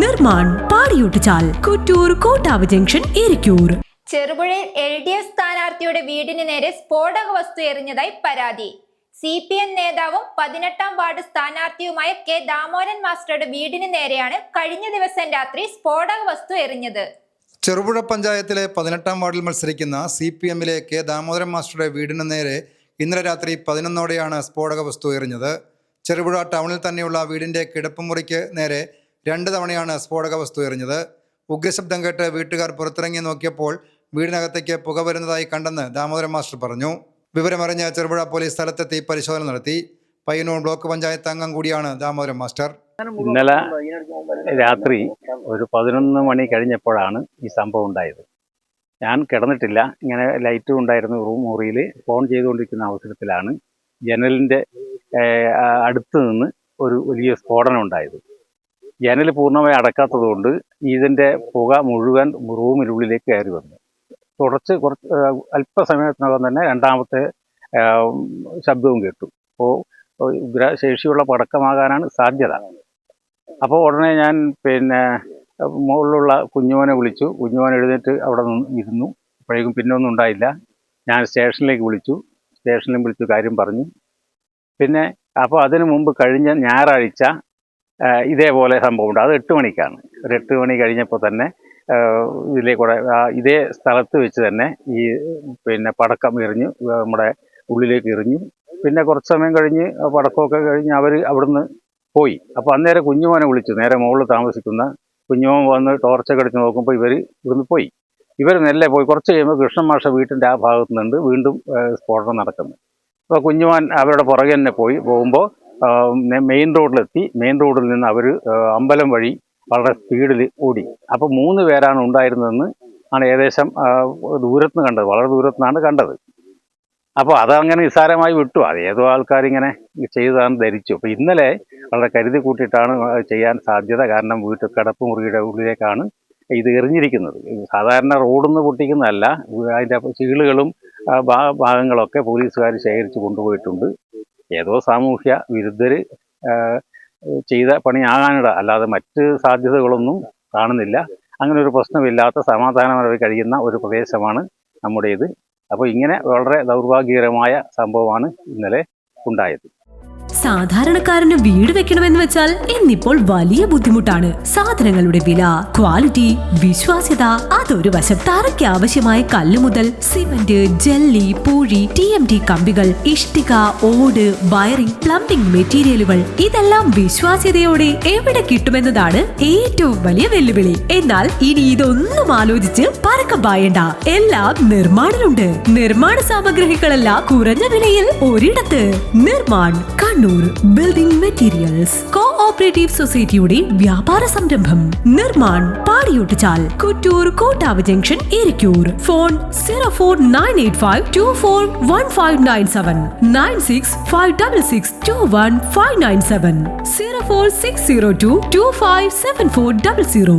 Nirman Padiyottuchal Kuttoor Kottavu junction Irikkur ചെറുപുഴയിൽ L D F സ്ഥാനാർത്ഥിയുടെ വീടിന് നേരെ സ്ഫോടക വസ്തു എറിഞ്ഞതായി പരാതി. സി പി എം നേതാവും പതിനെട്ടാം വാർഡ് സ്ഥാനാർത്ഥിയുമായ കെ ദാമോദരൻ മാസ്റ്ററുടെ വീടിന് നേരെയാണ് കഴിഞ്ഞ ദിവസം രാത്രി സ്ഫോടക വസ്തു എറിഞ്ഞത്. ചെറുപുഴ പഞ്ചായത്തിലെ പതിനെട്ടാം വാർഡിൽ മത്സരിക്കുന്ന സി പി എമ്മിലെ കെ ദാമോദരൻ മാസ്റ്ററുടെ വീടിന് നേരെ ഇന്നലെ രാത്രി പതിനൊന്നോടെയാണ് സ്ഫോടക വസ്തു എറിഞ്ഞത്. ചെറുപുഴ ടൗണിൽ തന്നെയുള്ള വീടിന്റെ കിടപ്പുമുറിക്ക് നേരെ രണ്ട് തവണയാണ് സ്ഫോടക വസ്തു എറിഞ്ഞത്. ഉഗ്രശബ്ദം കേട്ട് വീട്ടുകാർ പുറത്തിറങ്ങി നോക്കിയപ്പോൾ വീടിനകത്തേക്ക് പുക വരുന്നതായി കണ്ടെന്ന് ദാമോദരൻ മാസ്റ്റർ പറഞ്ഞു. വിവരമറിഞ്ഞ ചെറുപുഴ പോലീസ് സ്ഥലത്തെത്തി പരിശോധന നടത്തി. പയ്യന്നൂർ ബ്ലോക്ക് പഞ്ചായത്ത് അംഗം കൂടിയാണ് ദാമോദരൻ മാസ്റ്റർ. ഇന്നലെ രാത്രി ഒരു പതിനൊന്ന് മണി കഴിഞ്ഞപ്പോഴാണ് ഈ സംഭവം ഉണ്ടായത്. ഞാൻ കിടന്നിട്ടില്ല. ഇങ്ങനെ ലൈറ്റും ഉണ്ടായിരുന്നു റൂം മുറിയിൽ. ഫോൺ ചെയ്തുകൊണ്ടിരിക്കുന്ന അവസരത്തിലാണ് ജനലിന്റെ അടുത്ത് നിന്ന് ഒരു വലിയ സ്ഫോടനം ഉണ്ടായത്. ജനൽ പൂർണമായി അടക്കാത്തതുകൊണ്ട് ഇതിന്റെ പുക മുഴുവൻ റൂമിനുള്ളിലേക്ക് കയറി വന്നു. തുടച്ച് കുറച്ച് അല്പസമയത്തിനകം തന്നെ രണ്ടാമത്തെ ശബ്ദവും കേട്ടു. അപ്പോൾ ശേഷിയുള്ള പടക്കമാകാനാണ് സാധ്യത. അപ്പോൾ ഉടനെ ഞാൻ പിന്നെ മുകളിലുള്ള കുഞ്ഞുമോനെ വിളിച്ചു. കുഞ്ഞുമോൻ എഴുന്നേറ്റ് അവിടെ നിന്ന് ഇരുന്നു. അപ്പോഴേക്കും പിന്നെ ഒന്നും ഉണ്ടായില്ല. ഞാൻ സ്റ്റേഷനിലേക്ക് വിളിച്ചു. സ്റ്റേഷനിലും വിളിച്ചു കാര്യം പറഞ്ഞു. പിന്നെ അപ്പോൾ അതിനു മുമ്പ് കഴിഞ്ഞ ഞായറാഴ്ച ഇതേപോലെ സംഭവമുണ്ട്. അത് എട്ട് മണിക്കാണ്. ഒരു എട്ട് മണി കഴിഞ്ഞപ്പോൾ തന്നെ ഇതിലേ കൂടെ ഇതേ സ്ഥലത്ത് വെച്ച് തന്നെ ഈ പിന്നെ പടക്കം എറിഞ്ഞു നമ്മുടെ ഉള്ളിലേക്ക് എറിഞ്ഞു പിന്നെ കുറച്ച് സമയം കഴിഞ്ഞ് പടക്കമൊക്കെ കഴിഞ്ഞ് അവർ അവിടുന്ന് പോയി. അപ്പോൾ അന്നേരം കുഞ്ഞുമോനെ വിളിച്ചു. നേരെ മുകളിൽ താമസിക്കുന്ന കുഞ്ഞുമോൻ വന്ന് ടോർച്ചൊക്കെ അടിച്ച് നോക്കുമ്പോൾ ഇവർ ഇവിടുന്ന് പോയി. ഇവർ നെല്ലെ പോയി. കുറച്ച് കഴിയുമ്പോൾ കൃഷ്ണൻ മാഷ വീട്ടിന്റെ ആ ഭാഗത്തു നിന്നുണ്ട് വീണ്ടും സ്ഫോടനം നടക്കുന്നു. അപ്പോൾ കുഞ്ഞുമോൻ അവരുടെ പുറകെ തന്നെ പോയി. പോകുമ്പോൾ മെയിൻ റോഡിലെത്തി. മെയിൻ റോഡിൽ നിന്ന് അവർ അമ്പലം വഴി വളരെ സ്പീഡിൽ ഓടി. അപ്പോൾ മൂന്ന് പേരാണ് ഉണ്ടായിരുന്നതെന്ന് ആണ് ഏകദേശം ദൂരത്ത് നിന്ന് കണ്ടത്. വളരെ ദൂരത്ത് നിന്നാണ് കണ്ടത്. അപ്പോൾ അതങ്ങനെ നിസ്സാരമായി വിട്ടു. അത് ഏതോ ആൾക്കാരിങ്ങനെ ചെയ്തതാണെന്ന് ധരിച്ചു. അപ്പോൾ ഇന്നലെ വളരെ കരുതി കൂട്ടിയിട്ടാണ് ചെയ്യാൻ സാധ്യത കാരണം വീട്ടിൽ കിടപ്പ് മുറിയുടെ ഉള്ളിലേക്കാണ് ഇത് എറിഞ്ഞിരിക്കുന്നത്. സാധാരണ റോഡൊന്ന് പൊട്ടിക്കുന്നതല്ല. അതിന്റെ ചീളുകളും ഭാഗങ്ങളൊക്കെ പോലീസുകാർ ശേഖരിച്ച് കൊണ്ടുപോയിട്ടുണ്ട്. ഏതോ സാമൂഹ്യ വിരുദ്ധർ ചെയ്ത പണിയാകാനിട. അല്ലാതെ മറ്റ് സാധ്യതകളൊന്നും കാണുന്നില്ല. അങ്ങനെ ഒരു പ്രശ്നമില്ലാത്ത സമാധാനപരമായി കഴിയുന്ന ഒരു പ്രദേശമാണ് നമ്മുടേത്. അപ്പോൾ ഇങ്ങനെ വളരെ ദൗർഭാഗ്യകരമായ സംഭവമാണ് ഇന്നലെ ഉണ്ടായത്. സാധാരണക്കാരന് വീട് വെക്കണമെന്ന് വെച്ചാൽ ഇന്നിപ്പോൾ വലിയ ബുദ്ധിമുട്ടാണ്. സാധനങ്ങളുടെ വില ക്വാളിറ്റി വിശ്വാസ്യത അതൊരു വശം തറയ്ക്ക് ആവശ്യമായ കല്ല് മുതൽ സിമന്റ് ജെല്ലി പൂഴി ടി എം ടി കമ്പികൾ ഇഷ്ടിക ഓട് വയറിംഗ് പ്ലംബിംഗ് മെറ്റീരിയലുകൾ ഇതെല്ലാം വിശ്വാസ്യതയോടെ എവിടെ കിട്ടുമെന്നതാണ് ഏറ്റവും വലിയ വെല്ലുവിളി. എന്നാൽ ഇനി ഇതൊന്നും ആലോചിച്ച് പരക്കം പായണ്ട. എല്ലാം നിർമ്മാണിലുണ്ട്. നിർമ്മാണ സാമഗ്രികളെല്ലാം കുറഞ്ഞ വിലയിൽ ഒരിടത്ത്. Nirman Kannur building materials co operative സൊസൈറ്റിയുടെ വ്യാപാര സംരംഭം. Nirman Padiyottuchal Kuttoor Kottavu junction Irikkur phone zero four nine eight five two four one five nine seven nine six five double six two one five nine seven zero four six zero two two five seven four double zero